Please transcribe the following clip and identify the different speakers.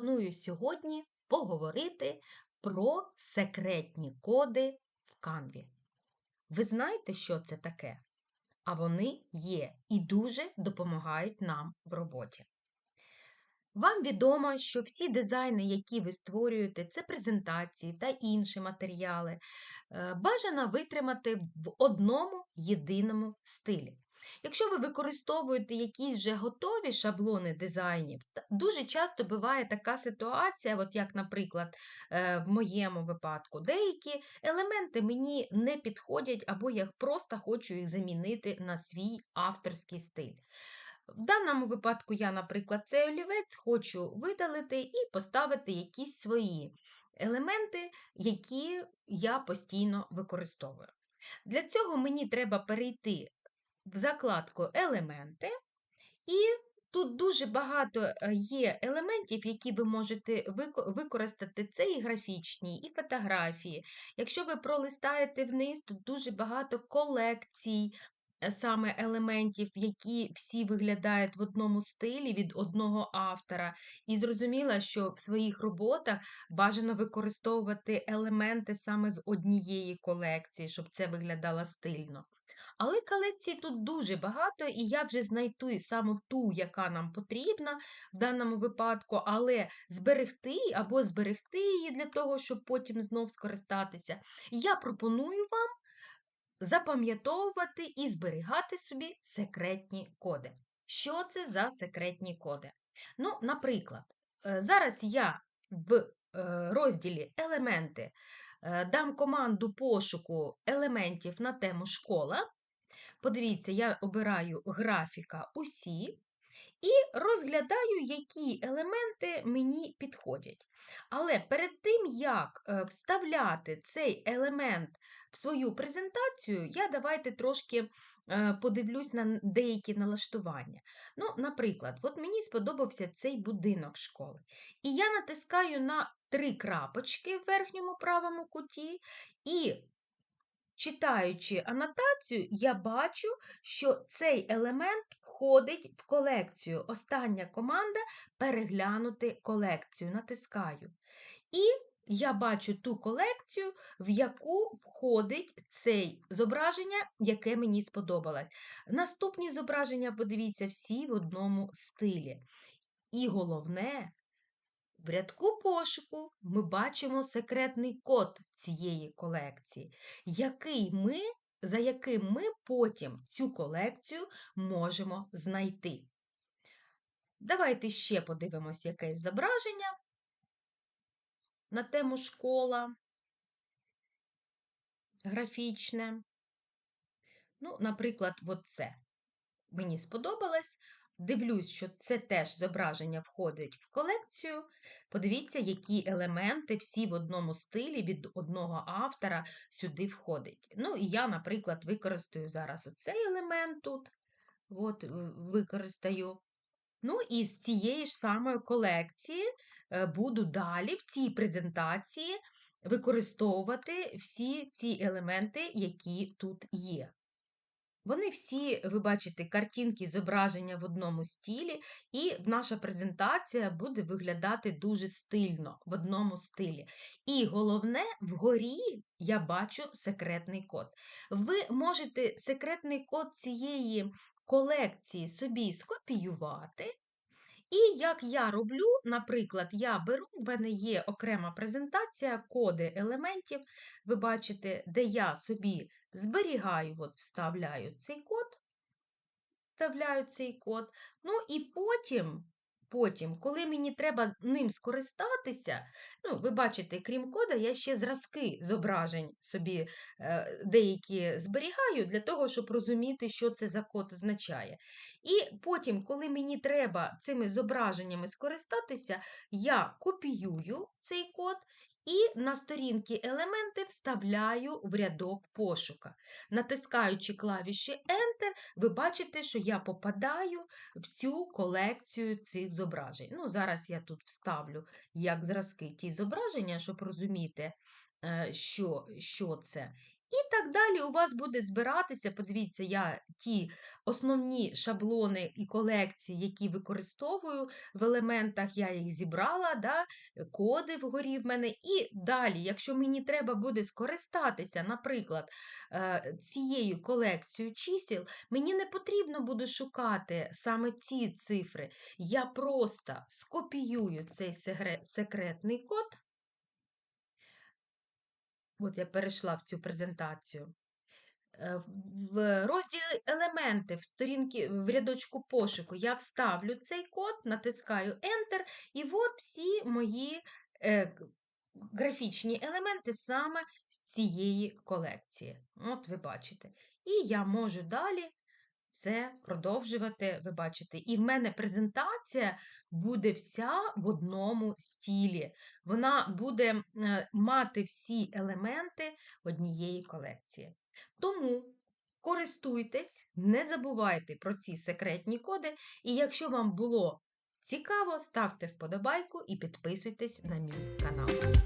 Speaker 1: пропоную сьогодні поговорити про секретні коди в Canva. Ви знаєте, що це таке? А вони є і дуже допомагають нам в роботі. Вам відомо, що всі дизайни, які ви створюєте, це презентації та інші матеріали, е, бажано витримати в одному єдиному стилі. Якщо ви використовуєте якісь вже готові шаблони дизайнів, дуже часто буває така ситуація, от як, наприклад, е, в моєму випадку, деякі елементи мені не підходять, або я просто хочу їх замінити на свій авторський стиль. В даному випадку я, наприклад, цей олівець хочу видалити і поставити якісь свої елементи, які я постійно використовую. Для цього мені треба перейти в закладку Елементи, і тут дуже багато е, є елементів, які ви можете використати. Це і графічні, і фотографії. Якщо ви пролистаєте вниз, тут дуже багато колекцій е, саме елементів, які всі виглядають в одному стилі від одного автора. І зрозуміло, що в своїх роботах бажано використовувати елементи саме з однієї колекції, щоб це виглядало стильно. Але колекцій тут дуже багато, і як же знайти саме ту, яка нам потрібна в даному випадку, але зберегти або зберегти її для того, щоб потім знов скористатися, я пропоную вам запам'ятовувати і зберігати собі секретні коди. Що це за секретні коди? Ну, наприклад, е, зараз я в е, розділі Елементи е, дам команду пошуку елементів на тему школа. Подивіться, я обираю графіка усі і розглядаю, які елементи мені підходять. Але перед тим, як е, вставляти цей елемент в свою презентацію, я давайте трошки е, подивлюсь на деякі налаштування. Ну, наприклад, от мені сподобався цей будинок школи. І я натискаю на три крапочки в верхньому правому куті і Читаючи анотацію, я бачу, що цей елемент входить в колекцію. Остання команда переглянути колекцію. Натискаю. І я бачу ту колекцію, в яку входить цей зображення, яке мені сподобалось. Наступні зображення, подивіться, всі в одному стилі. І головне, в рядку пошуку ми бачимо секретний код цієї колекції, який ми, за яким ми потім цю колекцію можемо знайти. Давайте ще подивимось якесь зображення на тему школа, графічне. Ну, наприклад, от це. Мені сподобалось. Дивлюсь, що це теж зображення входить в колекцію. Подивіться, які елементи всі в одному стилі від одного автора сюди входять. Ну, і я, наприклад, використаю зараз оцей елемент тут. От, використаю. Ну, і з цієї ж самої колекції е, буду далі в цій презентації використовувати всі ці елементи, які тут є. Вони всі, ви бачите, картинки, зображення в одному стилі, і наша презентація буде виглядати дуже стильно, в одному стилі. І головне, вгорі я бачу секретний код. Ви можете секретний код цієї колекції собі скопіювати. І як я роблю, наприклад, я беру, в мене є окрема презентація, коди елементів, ви бачите, де я собі зберігаю, от вставляю цей код, вставляю цей код, ну і потім, потім, коли мені треба ним скористатися, ну, ви бачите, крім кода, я ще зразки зображень собі е, деякі зберігаю для того, щоб розуміти, що це за код означає. І потім, коли мені треба цими зображеннями скористатися, я копіюю цей код і на сторінки елементи вставляю в рядок пошука. Натискаючи клавіші Enter, ви бачите, що я попадаю в цю колекцію цих зображень. Ну, зараз я тут вставлю як зразки ті зображення, щоб розуміти, е, що, що це. І так далі у вас буде збиратися. Подивіться, я ті основні шаблони і колекції, які використовую в елементах, я їх зібрала, да, коди вгорі в мене. І далі, якщо мені треба буде скористатися, наприклад, е, цією колекцією чисел, мені не потрібно буде шукати саме ці цифри. Я просто скопіюю цей секретний код. От я перейшла в цю презентацію. Е, в- розділі елементи в сторінки в рядочку пошуку я вставлю цей код, натискаю Enter, і от всі мої е, графічні елементи саме з цієї колекції. От ви бачите. І я можу далі це продовжувати, ви бачите. І в мене презентація буде вся в одному стілі. Вона буде мати всі елементи однієї колекції. Тому користуйтесь, не забувайте про ці секретні коди, і якщо вам було цікаво, ставте вподобайку і підписуйтесь на мій канал.